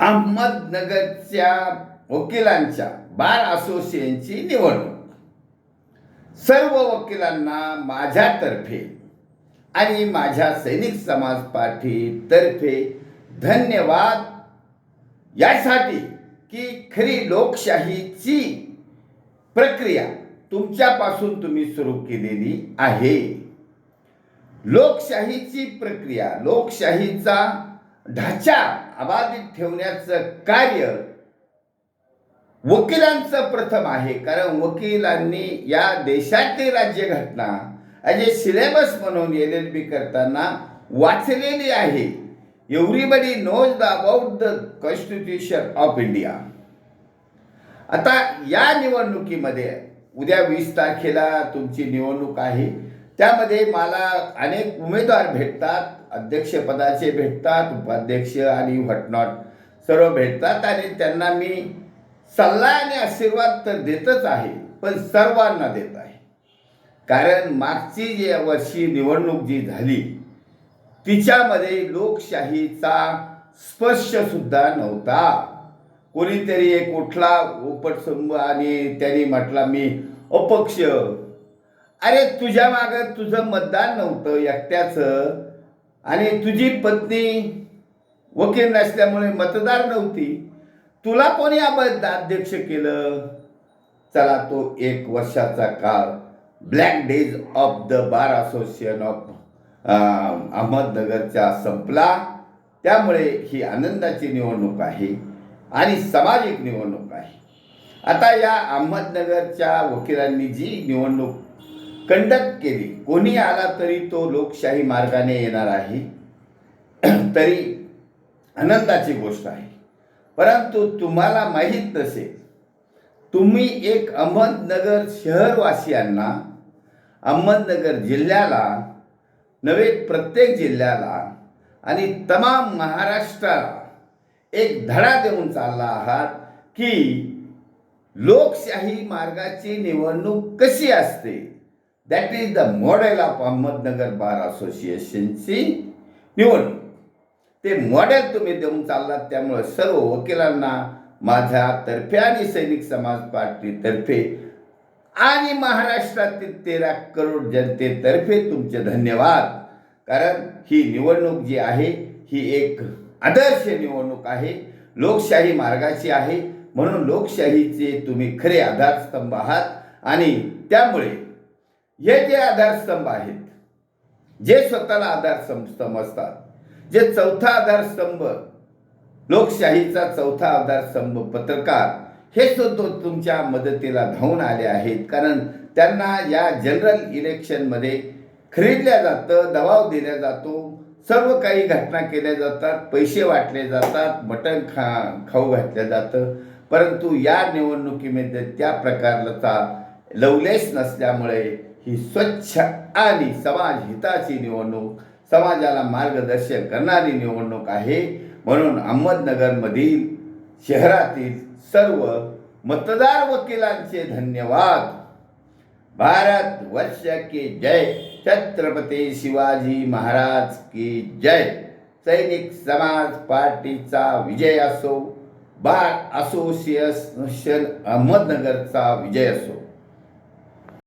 अहमदनगरच्या वकिलांच्या बार असोसिएशनची निवडणूक. सर्व वकिलांना माझ्यातर्फे आणि माझ्या सैनिक समाज पार्टीतर्फे धन्यवाद. यासाठी की खरी लोकशाहीची प्रक्रिया तुमच्यापासून तुम्ही सुरू केलेली आहे. लोकशाहीची प्रक्रिया लोकशाहीचा ढाचा अबाधित ठेवण्याचं कार्य वकिलांचं प्रथम आहे. कारण वकिलांनी या देशातली राज्यघटना ॲज ए सिलेबस म्हणून एल एल बी करताना वाचलेली आहे. Everybody knows the about the constitution of India. आता या निवडणुकीमध्ये उद्या वीस तारखेला तुमची निवडणूक आहे. त्यामध्ये मला अनेक उमेदवार भेटतात अध्यक्षपदाचे भेटतात उपाध्यक्ष आणि व्हॉटनॉट सर्व भेटतात आणि त्यांना मी सल्ला आणि आशीर्वाद तर देतच आहे पण सर्वांना देत आहे. कारण मागची जी वर्षी निवडणूक जी झाली तिच्यामध्ये लोकशाहीचा स्पर्शसुद्धा नव्हता. कोणीतरी एक उठला उपटसंभ आणि त्यांनी म्हटला मी अपक्ष अरे तुझ्या मागं तुझं मतदान नव्हतं एकट्याचं. आणि तुझी पत्नी वकील नसल्यामुळे मतदार नव्हती. तुला कोणी अध्यक्ष केलं? चला तो एक वर्षाचा काळ. Black days of the bar association of अहमदनगरच्या संपला. त्यामुळे ही आनंदाची निवडणूक आहे आणि सामाजिक निवडणूक आहे. आता या अहमदनगरच्या वकिलांनी जी निवडणूक कंडक्ट केली. कोणी आला तरी तो लोकशाही मार्गाने येणार आहे. तरी आनंदाची गोष्ट आहे. परंतु तुम्हाला माहीत नसेल तुम्ही एक अहमदनगर शहरवासियांना अहमदनगर जिल्ह्याला नव्हे प्रत्येक जिल्ह्याला आणि तमाम महाराष्ट्राला एक धडा देऊन चालला आहात की लोकशाही मार्गाची निवडणूक कशी असते? That is the model of Ahmednagar bar असोसिएशनची निवडणूक ते मॉडेल तुम्ही देऊन चाललात त्यामुळे सर्व वकिलांना माझ्या तर्फे आणि सैनिक समाज पार्टीतर्फे आणि महाराष्ट्रातील तेरा करोड जनतेतर्फे तुमचे धन्यवाद. कारण ही निवडणूक जी आहे ही एक आदर्श निवडणूक आहे. लोकशाही मार्गाची आहे. म्हणून लोकशाहीचे तुम्ही खरे आधारस्तंभ आहात. आणि त्यामुळे हे जे आधारस्तंभ आहेत जे स्वतःला आधारस्तंभ असतात जे चौथा आधारस्तंभ लोकशाहीचा चौथा आधारस्तंभ पत्रकार हे सुद्धा तुमच्या मदतीला धावून आले आहेत. कारण त्यांना या जनरल इलेक्शनमध्ये खरीदल्या जातं दबाव दिला जातो सर्व काही घटना केल्या जातात पैसे वाटले जातात मटण खा खाऊ घातलं जातं. परंतु या निवडणुकीमध्ये त्या प्रकारचा लवलेस नसल्यामुळे ही स्वच्छ आणि समाज हिताची निवडणूक समाजाला मार्गदर्शन करणारी निवडणूक आहे. म्हणून अहमदनगरमधील शहरातील सर्व मतदार वकिलांचे धन्यवाद. भारत वर्ष के जय. छत्रपती शिवाजी महाराज की जय. सैनिक समाज पार्टीचा विजय असो बार असोसिएशन अहमदनगरचा विजय असो.